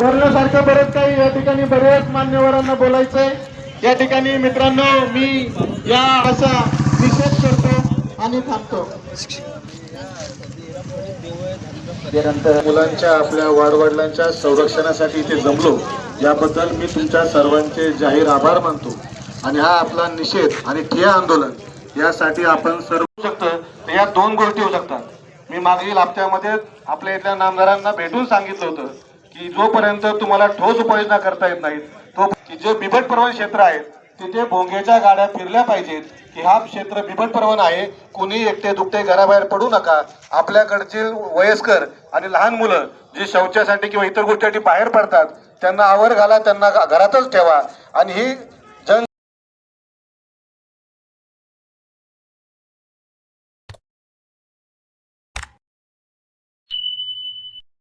बोलण्यासारखं बरंच काही या ठिकाणी बऱ्याच मान्यवरांना बोलायचंय. या ठिकाणी मित्रांनो मी या असा निषेध करतो आणि थांबतो. मुलांच्या आपल्या वाडवडिलांच्या संरक्षणासाठी इथे जमलो. याबद्दल मी तुमच्या सर्वांचे जाहीर आभार मानतो. आणि हा आपला निषेध आणि ठिया आंदोलन यासाठी आपण सर्व शकतं. तर या दोन गोष्टी होऊ शकतात. मी मागील हप्त्यामध्ये आपल्या इथल्या नामदारांना भेटून सांगितलं होतं. की जोपर्यंत तुम्हाला ठोस उपाययोजना करता येत नाहीत तो की जे बिबट प्रवण क्षेत्र आहेत तिथे भोंगेच्या गाड्या फिरल्या पाहिजेत की हा क्षेत्र बिबट प्रवण आहे कुणी एकटे दुकटे घराबाहेर पडू नका. आपल्याकडचे वयस्कर आणि लहान मुलं जे शौचासाठी किंवा इतर गोष्टीसाठी बाहेर पडतात त्यांना आवर घाला त्यांना घरातच ठेवा. आणि ही